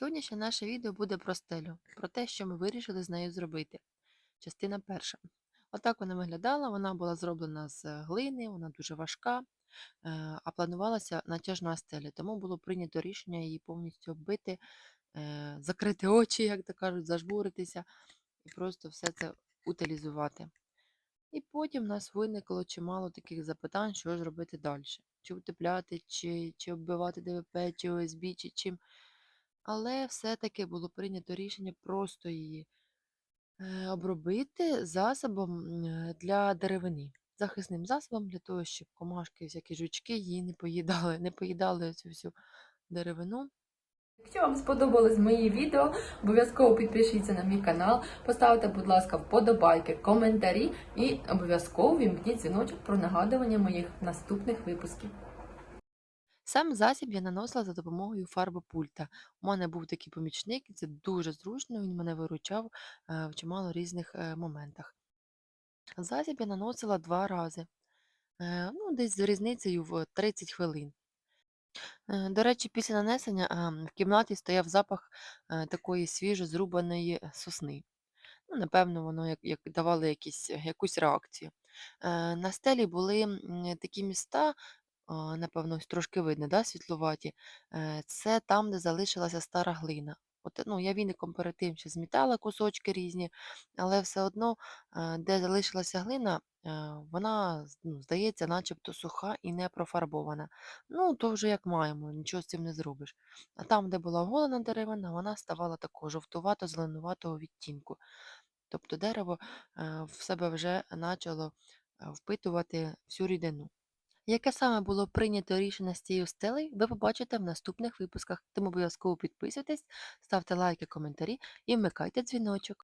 Сьогоднішнє наше відео буде про стелю, про те, що ми вирішили з нею зробити. Частина перша. Отак вона виглядала, вона була зроблена з е, глини, вона дуже важка, е, а планувалася натяжна стеля, тому було прийнято рішення її повністю оббити, е, закрити очі, як то кажуть, зажмуритися і просто все це утилізувати. І потім в нас виникло чимало таких запитань, що ж робити далі. Чи утепляти, чи, чи оббивати ДВП, чи ОСБ, чи чим. Але все-таки було прийнято рішення просто її е, обробити засобом е, для деревини. Захисним засобом для того, щоб комашки, всякі жучки її не поїдали, не поїдали цю всю деревину. Якщо вам сподобались мої відео, обов'язково підпишіться на мій канал, поставте, будь ласка, вподобайки, коментарі і обов'язково вімкніть дзвіночок про нагадування моїх наступних випусків. Сам засіб я наносила за допомогою фарби пульта. У мене був такий помічник, і це дуже зручно, він мене виручав е, в чимало різних е, моментах. Засіб я наносила два рази, е, ну, десь з різницею в 30 хвилин. До речі, після нанесення в кімнаті стояв запах такої свіжо зрубаної сосни. Ну, напевно, воно як, як давало якісь, якусь реакцію. На стелі були такі міста, напевно, ось трошки видно, да, світловаті. Е, Це там, де залишилася стара глина. От, ну, я віником перед тим ще змітала кусочки різні, але все одно, е, де залишилася глина, е, вона, ну, здається, начебто суха і не профарбована. Ну, то вже як маємо, нічого з цим не зробиш. А там, де була оголена деревина, вона ставала такого жовтувато-зеленуватого відтінку. Тобто дерево в себе вже почало впитувати всю рідину. Яке саме було прийнято рішення з цією стелею, ви побачите в наступних випусках. Тому обов'язково підписуйтесь, ставте лайки, коментарі і вмикайте дзвіночок.